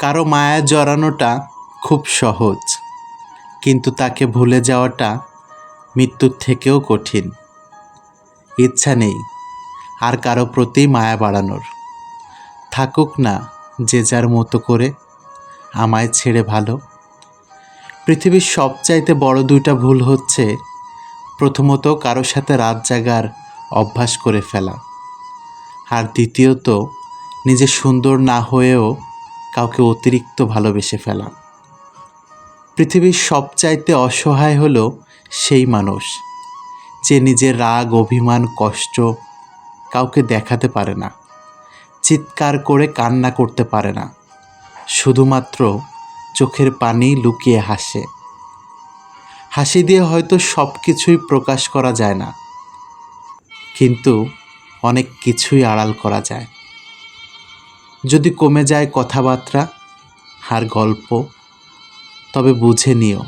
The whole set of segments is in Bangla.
কারও মায়া জড়ানোটা খুব সহজ, কিন্তু তাকে ভুলে যাওয়াটা মৃত্যুর থেকেও কঠিন। ইচ্ছা নেই আর কারও প্রতি মায়া বাড়ানোর। থাকুক না যে যার মতো করে আমায় ছেড়ে ভালো। পৃথিবীর সবচাইতে বড় দুইটা ভুল হচ্ছে প্রথমত কারোর সাথে রাত জাগার অভ্যাস করে ফেলা, আর দ্বিতীয়ত নিজে সুন্দর না হয়েও কাউকে অতিরিক্ত ভালোবেসে ফেলা। পৃথিবীর সবচাইতে অসহায় হলো সেই মানুষ, যে নিজের রাগ, অভিমান, কষ্ট কাউকে দেখাতে পারে না, চিৎকার করে কান্না করতে পারে না, শুধুমাত্র চোখের পানি লুকিয়ে হাসে। হাসি দিয়ে হয়তো সব কিছুই প্রকাশ করা যায় না, কিন্তু অনেক কিছুই আড়াল করা যায়। যদি কমে যায় কথাবার্তা আর গল্প, তবে বুঝে নিও,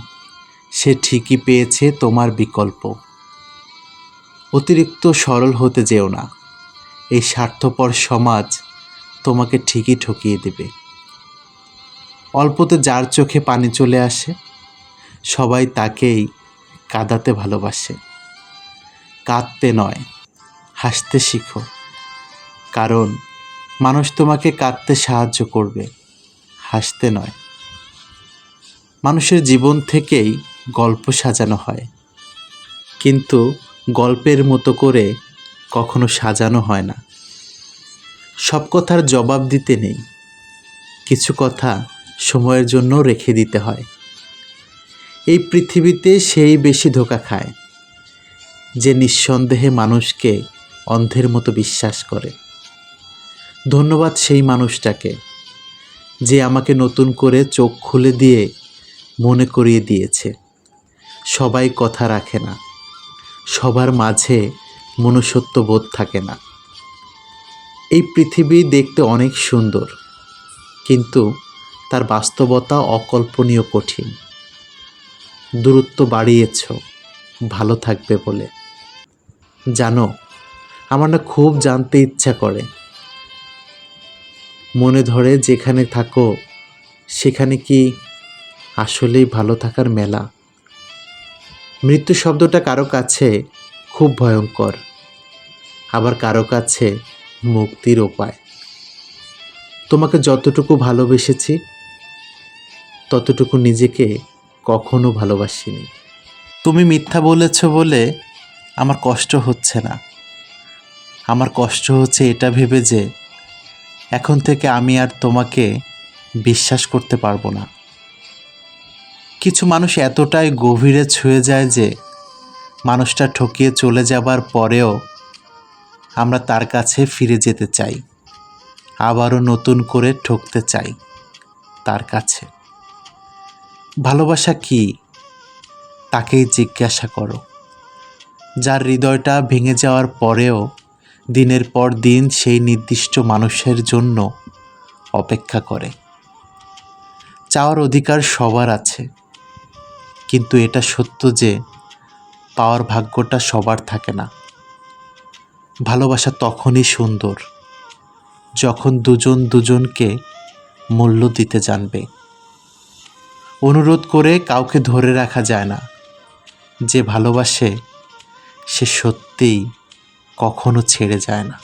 সে ঠিকই পেয়েছে তোমার বিকল্প। অতিরিক্ত সরল হতে যেও না, এই স্বার্থপর সমাজ তোমাকে ঠিকই ঠকিয়ে দেবে। অল্পতে যার চোখে পানি চলে আসে, সবাই তাকেই কাঁদাতে ভালোবাসে। কাঁদতে নয়, হাসতে শিখো, কারণ মানুষ তোমাকে কাঁদতে সাহায্য করবে, হাসতে নয়। মানুষের জীবন থেকেই গল্প সাজানো হয়, কিন্তু গল্পের মতো করে কখনো সাজানো হয় না। সব কথার জবাব দিতে নেই, কিছু কথা সময়ের জন্য রেখে দিতে হয়। এই পৃথিবীতে সেই বেশি ধোকা খায়, যে নিঃসন্দেহে মানুষকে অন্ধের মতো বিশ্বাস করে। ধন্যবাদ সেই মানুষটাকে, যে আমাকে নতুন করে চোখ খুলে দিয়ে মনে করিয়ে দিয়েছে। সবাই কথা রাখে না। সবার মাঝে মনুষ্যত্ব বোধ থাকে না। এই পৃথিবী দেখতে অনেক সুন্দর, কিন্তু তার বাস্তবতা অকল্পনীয় কঠিন। দূরত্ব বাড়িয়েছ, ভালো থাকবে বলে। জানো, আমার না খুব জানতে ইচ্ছা করে। মনে ধরে যেখানে থাকো, সেখানে কি আসলেই ভালো থাকার মেলা? মৃত্যু শব্দটা কারও কাছে খুব ভয়ঙ্কর, আবার কারও কাছে মুক্তির উপায়। তোমাকে যতটুকু ভালোবেসেছি, ততটুকু নিজেকে কখনো ভালোবাসিনি। তুমি মিথ্যা বলেছ বলে আমার কষ্ট হচ্ছে না। আমার কষ্ট হচ্ছে এটা ভেবে যে এখন থেকে আমি আর তোমাকে বিশ্বাস করতে পারব না। কিছু মানুষ এতটাই গভীরে ছুঁয়ে যায় যে মানুষটা ঠকিয়ে চলে যাবার পরেও আমরা তার কাছে ফিরে যেতে চাই, আবারও নতুন করে ঠকতে চাই তার কাছে। ভালোবাসা কি? তাকেই জিজ্ঞাসা করো। যার হৃদয়টা ভেঙে যাওয়ার পরেও দিনের পর দিন সেই নির্দিষ্ট মানুষের জন্য অপেক্ষা করে। চাওয়ার অধিকার সবার আছে। কিন্তু এটা সত্য যে পাওয়ার ভাগ্যটা সবার থাকে না। ভালোবাসা তখনই সুন্দর, যখন দুজন দুজনকে মূল্য দিতে জানবে। অনুরোধ করে কাউকে ধরে রাখা যায় না। যে ভালোবাসে, সে সত্যিই কখনো ছেড়ে যায় না।